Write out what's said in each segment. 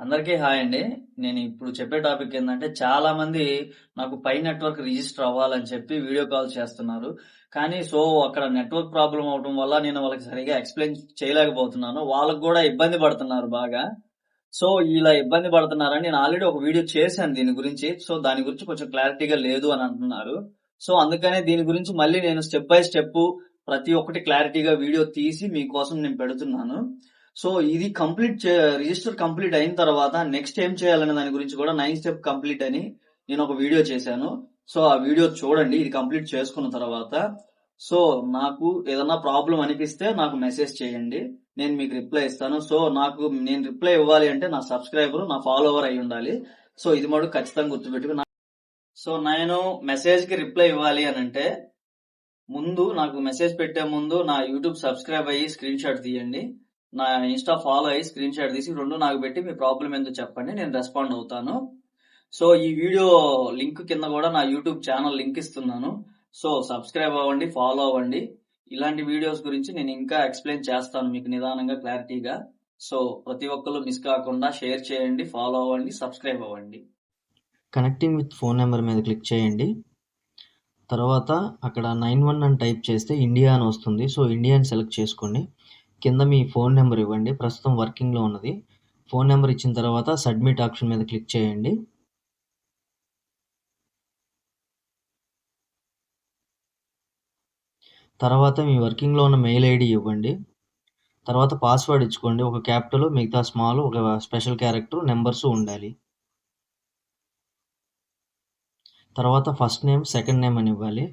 అందరికీ హాయ్ అండి. నేను ఇప్పుడు చెప్పే టాపిక్ ఏంటంటే చాలా మంది నాకు పై నెట్వర్క్ రిజిస్టర్ అవ్వాలని చెప్పి వీడియో కాల్ చేస్తున్నారు. కానీ సో అక్కడ నెట్వర్క్ ప్రాబ్లం అవడం వల్ల నేను వాళ్ళకి సరిగా ఎక్స్‌ప్లెయిన్ చేయలేకపోతున్నాను. వాళ్ళకి కూడా ఇబ్బంది పడుతున్నారు బాగా. సో ఇలా ఇబ్బంది పడుతున్నారని నేను ఆల్రెడీ ఒక వీడియో చేశాను దీని గురించి. సో దాని గురించి కొంచెం క్లారిటీగా లేదు అని అంటున్నారు. సో అందుకనే దీని గురించి మళ్ళీ నేను స్టెప్ బై స్టెప్ ప్రతి ఒక్కటి క్లారిటీగా వీడియో తీసి మీకోసం నేను పెడుతున్నాను. సో ఇది కంప్లీట్ చే రిజిస్టర్ కంప్లీట్ అయిన తర్వాత నెక్స్ట్ ఏం చేయాలనే దాని గురించి కూడా నైన్ స్టెప్ కంప్లీట్ అని నేను ఒక వీడియో చేశాను. సో ఆ వీడియో చూడండి ఇది కంప్లీట్ చేసుకున్న తర్వాత. సో నాకు ఏదన్నా ప్రాబ్లం అనిపిస్తే నాకు మెసేజ్ చేయండి. నేను మీకు రిప్లై ఇస్తాను. సో నాకు నేను రిప్లై ఇవ్వాలి అంటే నా సబ్స్క్రైబర్, నా ఫాలోవర్ అయి ఉండాలి. సో ఇది మటుకు ఖచ్చితంగా గుర్తుపెట్టుకు సో నేను మెసేజ్కి రిప్లై ఇవ్వాలి అని అంటే ముందు నాకు మెసేజ్ పెట్టే ముందు నా యూట్యూబ్ సబ్స్క్రైబ్ అయ్యి స్క్రీన్ షాట్ తీయండి. నా ఇన్స్టా ఫాలో అయ్యి స్క్రీన్ షాట్ తీసి రెండు నాకు పెట్టి మీ ప్రాబ్లం ఏందో చెప్పండి నేను రెస్పాండ్ అవుతాను. సో ఈ వీడియో లింక్ కింద కూడా నా యూట్యూబ్ ఛానల్ లింక్ ఇస్తున్నాను. సో సబ్స్క్రైబ్ అవ్వండి, ఫాలో అవ్వండి. ఇలాంటి వీడియోస్ గురించి నేను ఇంకా ఎక్స్ప్లెయిన్ చేస్తాను మీకు నిదానంగా క్లారిటీగా. సో ప్రతి ఒక్కరు మిస్ కాకుండా షేర్ చేయండి, ఫాలో అవ్వండి, సబ్స్క్రైబ్ అవ్వండి. కనెక్టింగ్ విత్ ఫోన్ నెంబర్ మీద క్లిక్ చేయండి. తర్వాత అక్కడ 91 అని టైప్ చేస్తే ఇండియా అని వస్తుంది. సో ఇండియా అని సెలెక్ట్ చేసుకోండి. కింద మీ ఫోన్ నెంబర్ ఇవ్వండి. ప్రస్తుతం వర్కింగ్‌లో ఉన్నది. ఫోన్ నెంబర్ ఇచ్చిన తర్వాత సబ్మిట్ ఆప్షన్ మీద క్లిక్ చేయండి. తర్వాత మీ వర్కింగ్‌లో ఉన్న మెయిల్ ఐడి ఇవ్వండి. తర్వాత పాస్వర్డ్ ఇచ్చుకోండి. ఒక క్యాపిటల్, మిగతా స్మాల్, ఒక స్పెషల్ క్యారెక్టర్, నెంబర్స్ ఉండాలి. తర్వాత ఫస్ట్ నేమ్, సెకండ్ నేమ్ అని ఇవ్వాలి.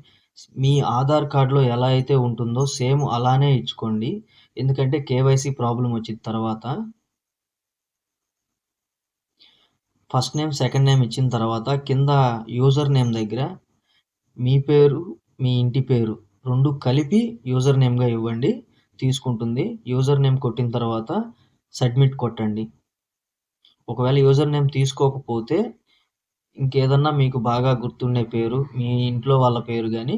మీ ఆధార్ కార్డ్‌లో ఎలా అయితే ఉంటుందో సేమ్ అలానే ఇచ్చుకోండి. ఎందుకంటే కేవైసీ ప్రాబ్లమ్ వచ్చిన తర్వాత ఫస్ట్ నేమ్, సెకండ్ నేమ్ ఇచ్చిన తర్వాత కింద యూజర్ నేమ్ దగ్గర మీ పేరు, మీ ఇంటి పేరు రెండు కలిపి యూజర్ నేమ్‌గా ఇవ్వండి. తీసుకుంటుంది. యూజర్ నేమ్ కొట్టిన తర్వాత సబ్మిట్ కొట్టండి. ఒకవేళ యూజర్ నేమ్ తీసుకోకపోతే ఇంకేదన్నా మీకు బాగా గుర్తుండే పేరు, మీ ఇంట్లో వాళ్ళ పేరు కానీ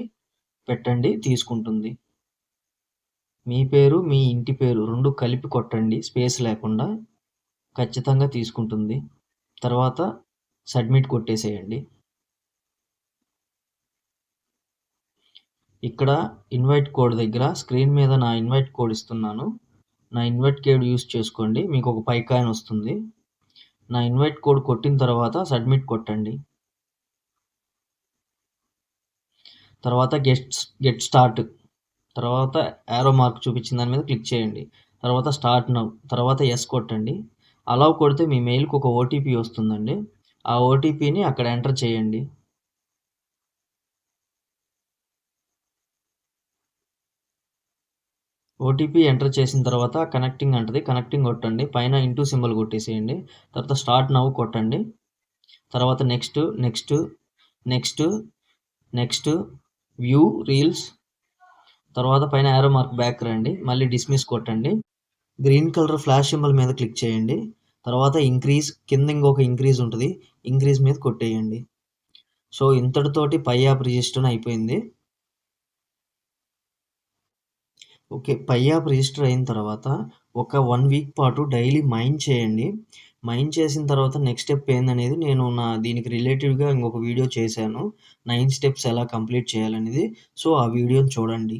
పెట్టండి తీసుకుంటుంది. మీ పేరు, మీ ఇంటి పేరు రెండు కలిపి కొట్టండి స్పేస్ లేకుండా. ఖచ్చితంగా తీసుకుంటుంది. తర్వాత సబ్మిట్ కొట్టేసేయండి. ఇక్కడ ఇన్వైట్ కోడ్ దగ్గర స్క్రీన్ మీద నా ఇన్వైట్ కోడ్ ఇస్తున్నాను. నా ఇన్వైట్ కోడ్ యూజ్ చేసుకోండి. మీకు ఒక పై కాయిన్ వస్తుంది. నా ఇన్వైట్ కోడ్ కొట్టిన తర్వాత సబ్మిట్ కొట్టండి. తర్వాత గెట్ గెట్ స్టార్ట్ తర్వాత యారో మార్క్ చూపించిన దాని మీద క్లిక్ చేయండి. తర్వాత స్టార్ట్ నవ్ తర్వాత ఎస్ కొట్టండి. అలా కొడితే మీ మెయిల్‌కి ఒక ఓటీపీ వస్తుందండి. ఆ ఓటీపీని అక్కడ ఎంటర్ చేయండి. ఓటీపీ ఎంటర్ చేసిన తర్వాత కనెక్టింగ్ అంటది. కనెక్టింగ్ కొట్టండి. పైన ఇంటూ సింబల్ కొట్టేసేయండి. తర్వాత స్టార్ట్ నవ్వు కొట్టండి. తర్వాత next, next, next, next, view reels తర్వాత పైన యారో మార్క్ బ్యాక్ రండి. మళ్ళీ డిస్మిస్ కొట్టండి. గ్రీన్ కలర్ ఫ్లాష్ సింబల్ మీద క్లిక్ చేయండి. తర్వాత ఇంక్రీజ్ కింద ఇంకొక ఇంక్రీజ్ ఉంటుంది ఇంక్రీజ్ మీద కొట్టేయండి. సో ఇంతటితోటి పై యాప్ రిజిస్టర్ అయిపోయింది. ఓకే. పై యాప్ రిజిస్టర్ అయిన తర్వాత ఒక వన్ వీక్ పాటు డైలీ మైండ్ చేయండి. మైన్ చేసిన తర్వాత నెక్స్ట్ స్టెప్ ఏందనేది నేను నా దీనికి రిలేటివ్గా ఇంకొక వీడియో చేశాను. నైన్ స్టెప్స్ ఎలా కంప్లీట్ చేయాలనేది. సో ఆ వీడియోని చూడండి.